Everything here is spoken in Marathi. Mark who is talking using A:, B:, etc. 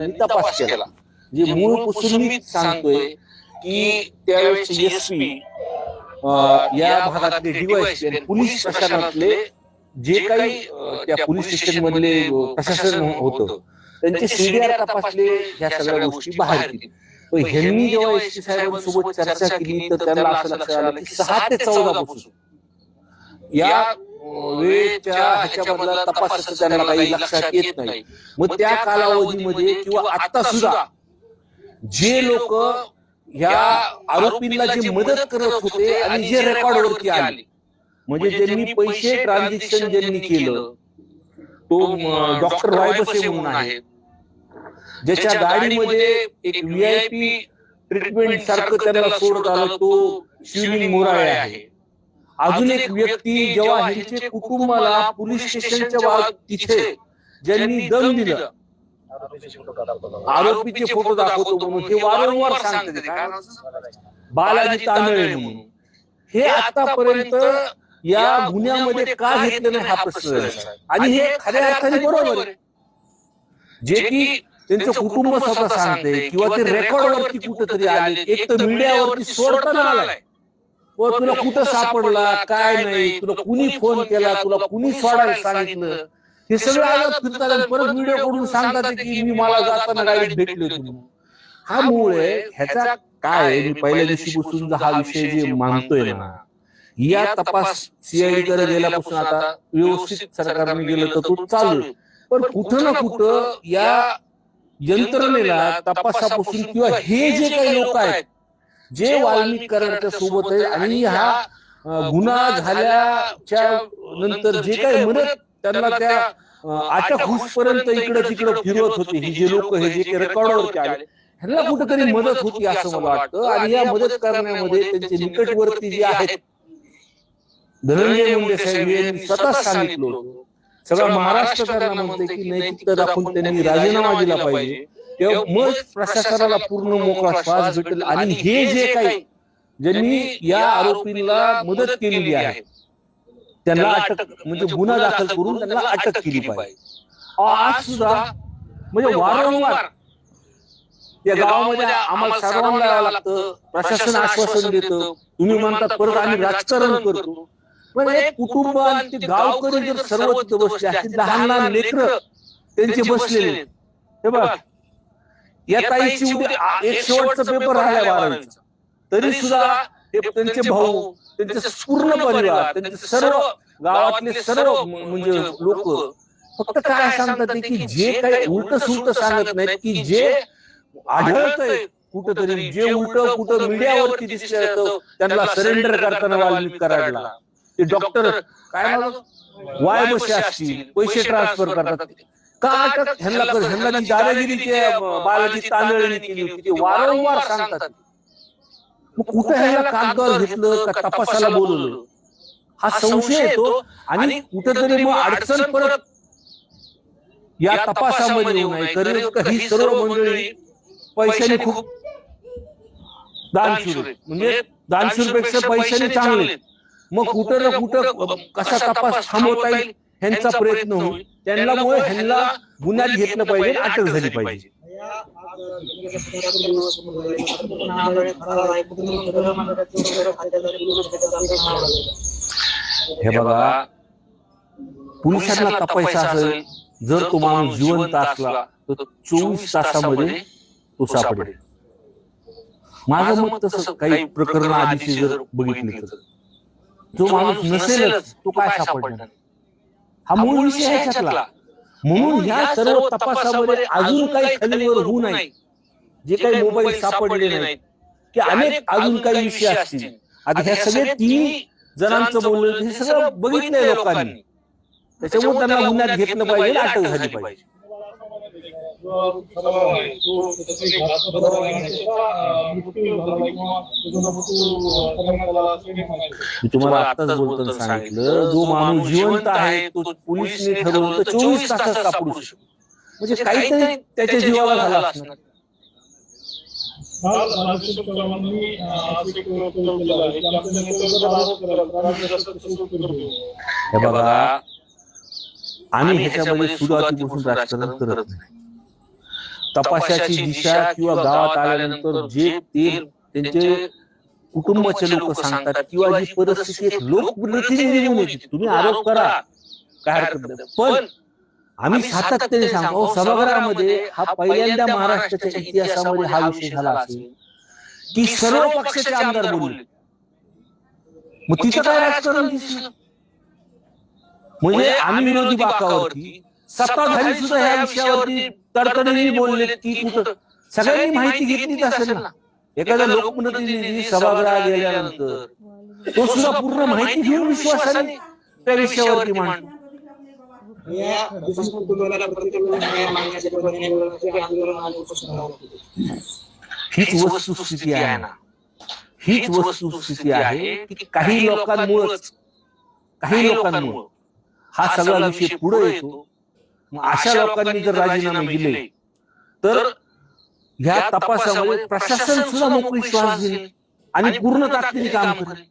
A: त्यांनी तपास केला. जे मूळ पुसून मी सांगतोय की त्यावेळेस एसपी या भागातले डीवायस पोलीस प्रशासनातले जे काही त्या पोलीस स्टेशन मधले प्रशासन होतं त्यांचे सीडीआर तपासले ह्या सगळ्या गोष्टी बाहेर पण ह्यांनी जेव्हा एस पी साहेबांसोबत चर्चा केली तर त्यांना असं लक्षात आलं की सहा ते चौदा पासून. या वेळेच्या ह्याच्यामधला तपासाचं त्यांना काही लक्षात येत नाही. मग त्या कालावधीमध्ये किंवा आता सुद्धा जे लोक ह्या आरोपींना जे मदत करत होते आणि जे रेकॉर्डवरती आले. म्हणजे ज्यांनी पैसे ट्रान्झॅक्शन ज्यांनी केलं तो डॉक्टर वायबसे म्हणून आहे. ज्याच्या गाडीमध्ये एक व्हीआयपी ट्रीटमेंट सारखं त्यांना सोडत आलं तो शिवलिंग मोराळे आहे. अजून एक व्यक्ती जेव्हा ह्यांचे कुटुंबाला पोलीस स्टेशनच्या भाग तिथे ज्यांनी दम दिलं. आरोपीचे फोटो दाखवतो म्हणून हे वारंवार सांगते बालाजी तांदळे म्हणून. हे आतापर्यंत या गुन्ह्यामध्ये का घेतलं नाही हा प्रश्न. आणि हे खऱ्या अर्थाने बरोबर आहे. जे की त्यांचं कुटुंब स्वतः सांगते किंवा ते रेकॉर्डवरती कुठेतरी आले. एक तर मीडियावरती सोडताना आलाय. व तुला कुठं सापडला काय नाही तुला कुणी फोन केला तुला कुणी सोडायला सांगितलं? हे सगळं आलं फिरतात परत व्हिडिओ कडून सांगतात की मी मला जाताना गाडीत भेटले होते. म्हणून. हा मूळ आहे ह्याचा काय मी पहिल्या दिवशी बसून हा विषय जे मानतोय ना या तपास सीआयडी कडे गेल्यापासून आता व्यवस्थित सरकारने गेलं तर तो चालू आहे. पण कुठं ना कुठं या यंत्रणेला तपासापासून किंवा हे जे काही लोक आहेत जे वाल्मिक कराडच्या सोबत आहे आणि हा गुन्हा झाल्याच्यानंतर जे काही मदत त्यांना त्या अटक होईपर्यंत इकडे तिकडे फिरवत होते. ही जे लोक हे जे रेकॉर्डवरती आले ह्यांना कुठेतरी मदत होती असं मला वाटतं. आणि या मदत करण्यामध्ये त्यांचे निकटवर्ती जे आहेत धनंजय मुंडे साहेब यांनी स्वतः सांगितलं होतं. सगळा महाराष्ट्र त्यांना म्हणते की नैतिकता दाखवून त्यांनी राजीनामा दिला पाहिजे. तेव्हा मग प्रशासनाला पूर्ण मोकळा श्वास भेटेल आणि हे जे काही ज्यांनी या आरोपींना मदत केलेली आहे त्यांना अटक म्हणजे गुन्हा दाखल करून त्यांना अटक केली पाहिजे आज सुद्धा म्हणजे वारंवार या गावामध्ये आम्हाला सर्वांना लागतं प्रशासन आश्वासन देतं तुम्ही म्हणतात परत आम्ही राजकारण करतो पण एक कुटुंब आणि ते गावकरी जर सर्व बसले असतील लहान लहान लेकर त्यांचे बसलेले. हे बघ या ताईची उद्या एक शेवटचा पेपर राहिला बारावीचा तरी सुद्धा त्यांचे भाऊ त्यांचे पूर्ण परिवार त्यांचे सर्व गावातले सर्व म- म्हणजे लोक फक्त काय सांगतात की जे काही उलट सुलट सांगत नाहीत की जे आढळतंय कुठंतरी जे उलट कुठं मीडियावरती दिसलं त्यांना सरेंडर करताना वाल्मिक कराडला. ते डॉक्टर काय? वाय बसे असतील. पैसे ट्रान्सफर करतात का अटक ह्यांना कर ह्यांना जी दादागिरी ते बालाजी तांदळेने केली होती ते वारंवार सांगतात. मग कुठं ह्यांना कागदावर घेतलं का तपासाला बोलवलं? हा संशय येतो आणि कुठेतरी मग अडचण परत या तपासामध्ये कारण का ही सर्व मंडळी पैशाने खूप दानशूर आहेत. म्हणजे दानशूरपेक्षा पैशाने चांगले. मग कुठं ना कुठं कसा तपास थांबवता येईल? ह्यांचा प्रयत्न होईल. त्यांना ह्यांना गुन्ह्यात घेतलं पाहिजे अटक झाली पाहिजे. हे बघा पोलिसांना तपायचा असेल जर तो माणूस जिवंत असला तर चोवीस तासामध्ये तो सापडेल. माझं मत तसं काही प्रकरण आधीची जर बघितली तर. जो माणूस नसेलच तो काय सापडणार? हा मूळ विषय ह्याच्यातला म्हणून ह्या सर्व तपासामध्ये अजून काही खलीवर होऊ नये. जे काही मोबाईल सापडले नाहीत. की अनेक अजून काही विषय असतील. आता ह्या सगळे तीन जणांचं बोलणं हे सगळं बघितलंय लोकांनी. त्याच्यामुळे त्यांना गुन्ह्यात घेतलं पाहिजे अटक झाली पाहिजे. मी तुम्हाला आताच बोलताना सांगितलं जो माणूस जिवंत आहे तो पोलिसने ठरवलं तर चोवीस तासात सापडू शकतो. म्हणजे काहीतरी त्याच्या जीवाला झाला असणार. हे बघा आम्ही ह्याच्यामध्ये सुरुवातीपासून राजकारण करत नाही. तपासाची दिशा किंवा गावात आल्यानंतर जे ते त्यांचे कुटुंबाचे लोक सांगतात किंवा जी परिस्थिती लोकप्रतिनिधी येते. तुम्ही आरोप करा. काय हरकत नाही. पण आम्ही सातत्याने सांगतो सभागृहामध्ये हा पहिल्यांदा महाराष्ट्राच्या इतिहासामध्ये हा विषय झाला असेल. की सर्व पक्षाचे आमदार बोलले. मग तिथं काय राजकारण दिसलं? म्हणजे आम्ही विरोधी बाकावरती सत्ताधारी सुद्धा ह्या विषयावरती तडतडीने बोलले की कुठं? सगळ्यांनी माहिती घेतलीच असेल ना. एखादा लोकप्रतिनिधी सभागृहात गेल्यानंतर तो सुद्धा पूर्ण माहिती घेऊन विश्वासाने त्या विषयावरती मांडतो. हीच वस्तुस्थिती आहे. ना. हीच वस्तुस्थिती आहे की काही लोकांमुळेच काही लोकांमुळे हा सगळा विषय पुढे येतो. मग अशा लोकांनी जर राजीनामे दिले तर ह्या तपासामध्ये प्रशासन सुद्धा मोकळी श्वास घेईल आणि पूर्ण ताकदीने काम करेल.